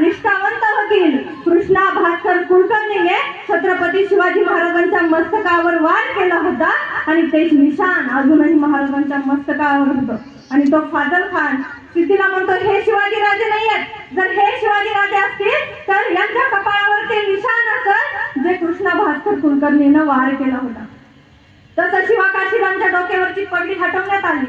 निष्ठावंत वकील कृष्णा भास्कर कुलकर्णीने छत्रपती शिवाजी महाराजांच्या मस्तकावर वार केला होता. आणि ते निशाण अजूनही महाराजांच्या मस्तकावर होतं. आणि तो फाजल खान सिद्धीला म्हणतो हे शिवाजी राजे नाही आहेत जर हे शिवाजी राजे असतील तर यांच्या कपाळावर ते निशाण असत जे कृष्णा भास्कर कुलकर्णीनं वार केला होता. तसं शिवाकाशीरांच्या डोक्यावरची पगडी हटवण्यात आली.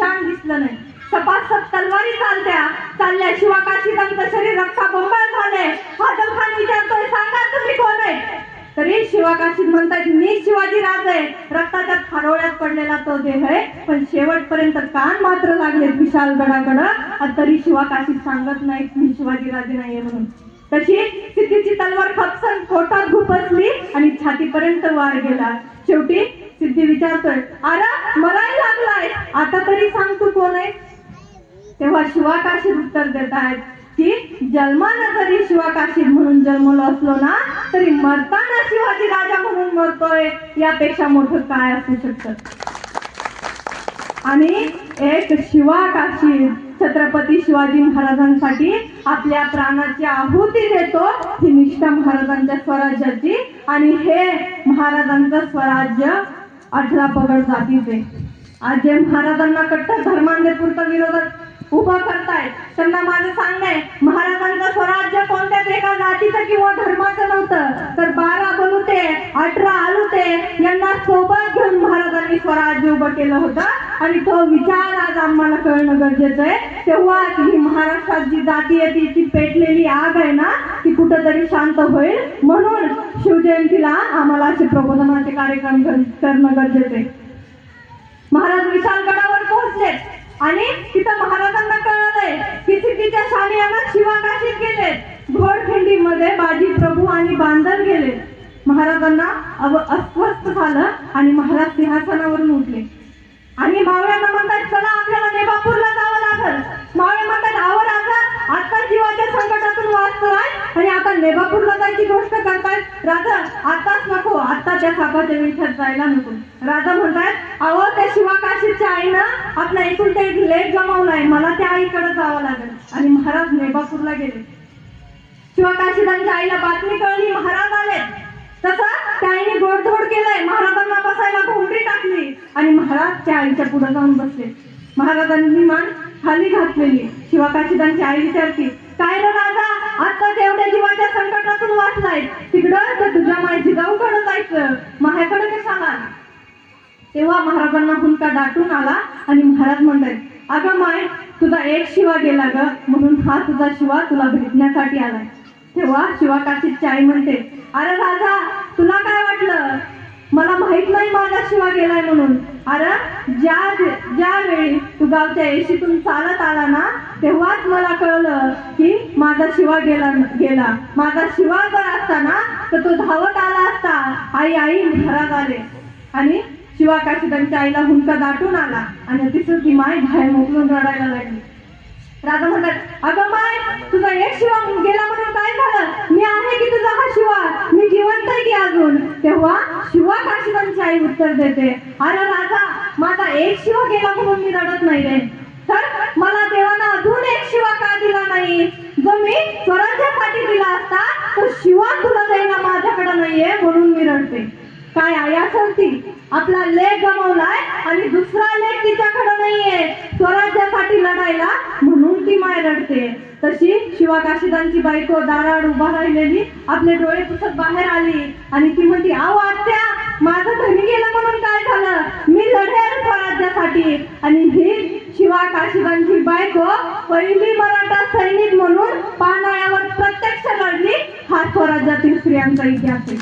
निशाण दिसलं नाही. सपासप तलवारी चालत्या. चालल्या शिवाकाशी त्यांचं शरीर रक्ताबंबाळ झालंय. फाजल खान विचारतोय सांगा तुम्ही कोण आहे? तरी शिवाकाशी म्हणतात मी शिवाजी राज आहे. रक्ताच्या खारोळ्यात पडलेला तो देह आहे पण शेवटपर्यंत कान मात्र लागले विशाल गडागड आणि तरी शिवाकाशी सांगत नाही मी शिवाजी राजे नाहीये म्हणून. तशी सिद्धीची तलवार खपसन पोटात घुपसली आणि छातीपर्यंत वार गेला. शेवटी सिद्धी विचारतोय अरे मलाही लागलाय. आता तरी सांग तू कोण आहे? तेव्हा शिवाकाशी उत्तर देत आहेत की जन्मानं जरी शिवाकाशी म्हणून जन्मलो असलो ना तरी मरताना शिवाजी राजा म्हणून मरतोय. यापेक्षा मोठं काय असू शकत? आणि एक शिवाकाशी छत्रपती शिवाजी महाराजांसाठी आपल्या प्राणाची आहुती देतो. ही निष्ठा महाराजांच्या स्वराज्याची. आणि हे महाराजांचं स्वराज्य अठरा पगड जातीचे आज जे महाराजांना कट्टर धर्मांधेपुरता विरोधात उभं करतायत त्यांना माझं सांगणं आहे महाराजांचं स्वराज्य कोणत्याच एका जातीचं किंवा धर्माचं नव्हतं. तर बारा बलुते अठरा आलुते यांना सोबत घेऊन महाराजांनी स्वराज्य उभं केलं होतं. आणि तो विचार आज आम्हाला कळणं गरजेचं आहे. तेव्हा ही महाराष्ट्रात जी जाती आहे ती पेटलेली आग आहे ना ती कुठंतरी शांत होईल. म्हणून शिवजयंतीला आम्हाला असे प्रबोधनाचे कार्यक्रम कर- करणं गरजेचं आहे. महाराज विशालगडावर पोहोचले. आणि तिथं महाराजांना कळलंय की सिद्धीच्या शालियाना शिवाकाशीत गेले. घोडखिंडीमध्ये बाजी प्रभू आणि बांधर गेले. महाराजांना अव अस्वस्थ झालं आणि महाराज सिंहासनावरून उठले. आणि मावळ्यांना म्हणतात चला आपल्याला नेबापूरला जावं लागल. मावळे म्हणतात आवर राजा आता जीवाच्या संकटातून वाचतोय आणि आता नेबापूरला जायची गोष्ट करतायत. राजा आताच नको आता त्या सापाच्या विषयात जायला नको राजा म्हणतात अहो त्या शिवाकाशीच्या आईनं आपला एकूण ते लेट लेख मला त्या आईकडे जावं लागेल. आणि महाराज नेबापूरला गेले. शिवकाशीदांच्या आईला बातमी कळली महाराज आले तसं त्या आईने गोडधोड केलंय महाराजांना बसायला घोंगडी टाकली आणि महाराज त्या आईच्या पुढे जाऊन बसले. महाराजांनी मान खाली घातलेली शिवकाशीदांची आई विचारती काय राजा आता तेवढ्या जीवाच्या संकटातून वाचलाय. तिकडं तर तुझ्या मायची जाऊकडे जायचं. माह्याकडे कशाला तेव्हा महाराजांना हुंका दाटून आला आणि महाराज म्हणतात अगं माय तुझा एक शिवा गेला ग म्हणून हा तुझा शिवा तुला भेटण्यासाठी आलाय. तेव्हा शिवा काशीची आई म्हणते अरे राजा तुला काय मला माहीत नाही माझा शिवा गेलाय म्हणून. अरे ज्या ज्या वेळी तू गावच्या येशीतून चालत आला ना तेव्हाच मला कळलं की माझा शिवा गेला गेला. माझा शिवा जर असता ना तर तो धावत आला असता. आई आई घरात आले. आणि शिवा काशी त्यांच्या आईला हुंका दाटून आला आणि तिसरं ती माय बाहेर मोकलून रडायला लागली. राजा म्हणतात अगं माय तुझा एक शिवा गेला म्हणून काय झालं? मी आहे की तुझा हा शिवा? मी जिवंत आहे की अजून? तेव्हा शिवा आई उत्तर देते. अरे राजा माझा एक शिवा गेला म्हणून मी रडत नाही रे तर मला देवानं अजून एक शिवा का दिला नाही? जो मी स्वराज्यासाठी दिला असता तो शिवा तुला देईना माझ्याकडे नाहीये म्हणून मी रडते. काय आया सरती आपला लेख गमावलाय आणि दुसरा लेख तिच्याकडे नाहीये. स्वराज्यासाठी लढायला म्हणून ती माय रडते. तशी शिवाकाशीदांची बायको दाराड उभा राहिलेली आपले डोळे पुसत बाहेर आली आणि ती म्हणती आव आत्या माझं धनी गेलं म्हणून काय झालं? मी लढेल स्वराज्यासाठी. आणि ही शिवा काशीबांची बायको पहिली मराठा सैनिक म्हणून पानाळ्यावर प्रत्यक्ष लढली हा स्वराज्यातील स्त्रियांचा इतिहास आहे.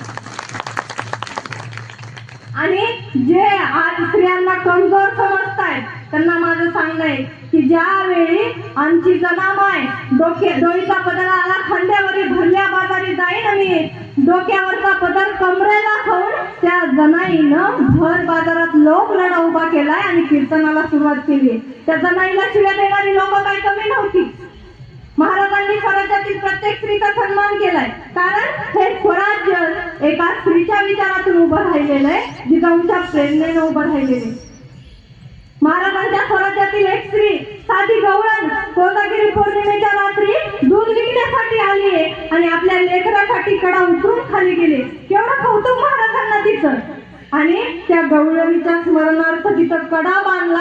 आणि जे आज स्त्रियांना कमजोर समजतायत त्यांना माझं सांगणं आहे की ज्यावेळी आमची जनामाय डोके डोईचा बदल आला खांद्यावर डोक्यावरचा पदर कमरेला खाऊन त्या जनाईनं भर बाजारात लोक लढा उभा केलाय आणि कीर्तनाला सुरुवात केली त्या जनाईला शिव्या देणारी लोक काही कमी नव्हती. महाराजांनी स्वराज्यातील प्रत्येक स्त्रीचा सन्मान केलाय. कारण हे स्वराज्य एका स्त्रीच्या विचारातून उभं राहिलेलं आहे जिजाऊंच्या प्रेरणेने उभं राहिलेले महाराजांच्या स्वराज्यातील एक स्त्री साधी गवळण कोजागिरी पौर्णिमेच्या रात्री दूध विकण्यासाठी आणि आपल्या लेकरासाठी कडा उतरून खाली गेले. केवढं कौतुक महाराजांना तिथं आणि त्या गवळणीच्या स्मरणार्थ तिथं कडा बांधला